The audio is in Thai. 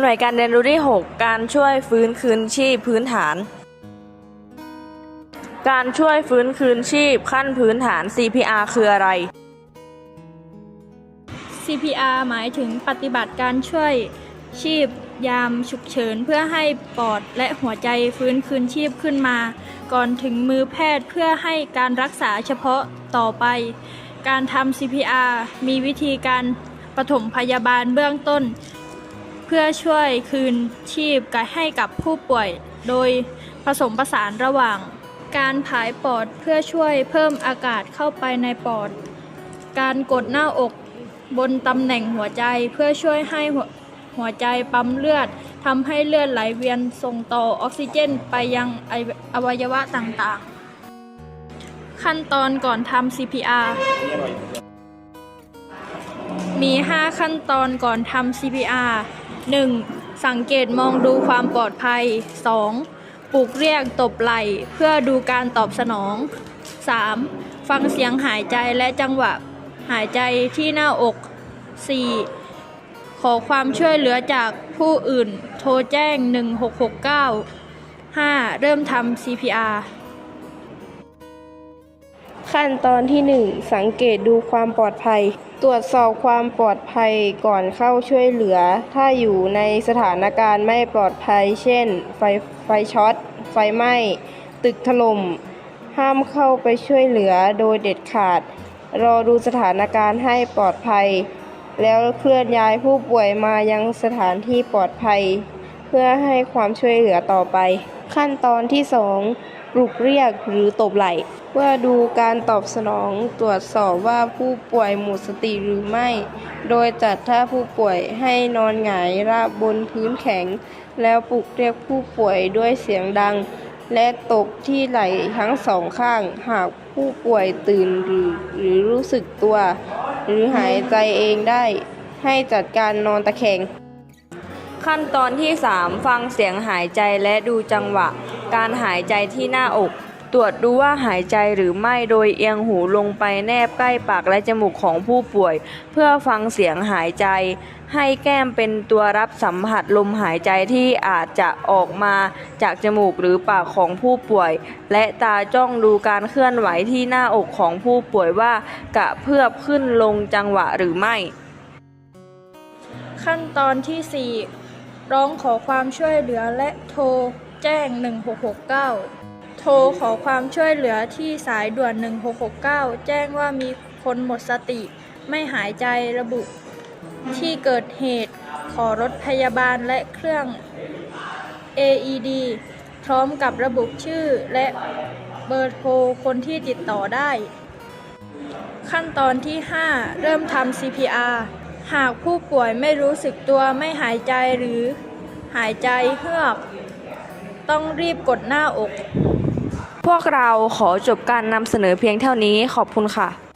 หน่วยการเรียนรู้ที่ 6 การช่วยฟื้นคืนชีพพื้นฐาน การช่วยฟื้นคืนชีพขั้นพื้นฐาน CPR คืออะไร CPR หมายถึงปฏิบัติการช่วยชีพยามฉุกเฉินเพื่อให้ปอดและหัวใจฟื้นคืนชีพขึ้นมา ก่อนถึงมือแพทย์เพื่อให้การรักษาเฉพาะต่อไป การทำ CPR มีวิธีการปฐมพยาบาลเบื้องต้น เพื่อช่วยคืนชีพให้กับผู้ป่วย โดยผสมผสานระหว่าง การผายปอดเพื่อช่วยเพิ่มอากาศเข้าไปในปอด การกดหน้าอกบนตำแหน่งหัวใจเพื่อช่วยให้หัวหวใจปั๊มเลือดทำให้เลือดไหลเวียนส่งต่อออกซิเจนไปยังออวัยวะต่างๆ ขั้นตอนก่อนทำ CPR มี 5 ขั้นตอนก่อนทำ CPR 1. สังเกตมองดูความปลอดภัย 2. ปลุกเรียกตบไหล่เพื่อดูการตอบสนอง 3. ฟังเสียงหายใจและจังหวะหายใจที่หน้าอก 4. ขอความช่วยเหลือจากผู้อื่น โทรแจ้ง 1669 5. เริ่มทำ CPR ขั้นตอนที่ 1 สังเกตดูความปลอดภัย ตรวจสอบความปลอดภัยก่อนเข้าช่วยเหลือ ถ้าอยู่ในสถานการณ์ไม่ปลอดภัย เช่น ไฟไฟช็อต ไฟไหม้ ตึกถล่ม ห้ามเข้าไปช่วยเหลือโดยเด็ดขาด รอดูสถานการณ์ให้ปลอดภัย แล้วเคลื่อนย้ายผู้ป่วยมายังสถานที่ปลอดภัย เพื่อให้ความช่วยเหลือต่อไป ขั้นตอนที่ 2 ปลุกเรียกหรือตบไหล่เพื่อดูการตอบสนองตรวจสอบว่าผู้ป่วยหมดสติหรือไม่ โดยจัดท่าผู้ป่วยให้นอนหงายราบบนพื้นแข็ง แล้วปลุกเรียกผู้ป่วยด้วยเสียงดัง และตบที่ไหล่ทั้งสองข้าง หากผู้ป่วยตื่นหรือหรือรู้สึกตัว หรือหายใจเองได้ ให้จัดการนอนตะแคงขั้นตอนที่ 3 ฟังเสียงหายใจและดูจังหวะ การหายใจที่หน้าอก ตรวจดูว่าหายใจหรือไม่โดยเอียงหูลงไปแนบใกล้ปากและจมูกของผู้ป่วย เพื่อฟังเสียงหายใจ ให้แก้มเป็นตัวรับสัมผัสลมหายใจที่อาจจะออกมาจากจมูกหรือปากของผู้ป่วย และตาจ้องดูการเคลื่อนไหวที่หน้าอกของผู้ป่วยว่ากระเพื่อมขึ้นลงจังหวะหรือไม่ ขั้นตอนที่ 4 ร้องขอความช่วยเหลือและโทร แจ้ง 1669 โทรขอความช่วยเหลือที่สายด่วน 1669 แจ้งว่ามีคนหมดสติ ไม่หายใจระบุ ที่เกิดเหตุขอรถพยาบาลและเครื่อง AED พร้อมกับระบุชื่อและเบอร์โทรคนที่ติดต่อได้ ขั้นตอนที่ 5 เริ่มทำ CPR หากผู้ป่วยไม่รู้สึกตัวไม่หายใจหรือหายใจเฮือก ต้องรีบกดหน้าอก พวกเราขอจบการนำเสนอเพียงเท่านี้ขอบคุณค่ะ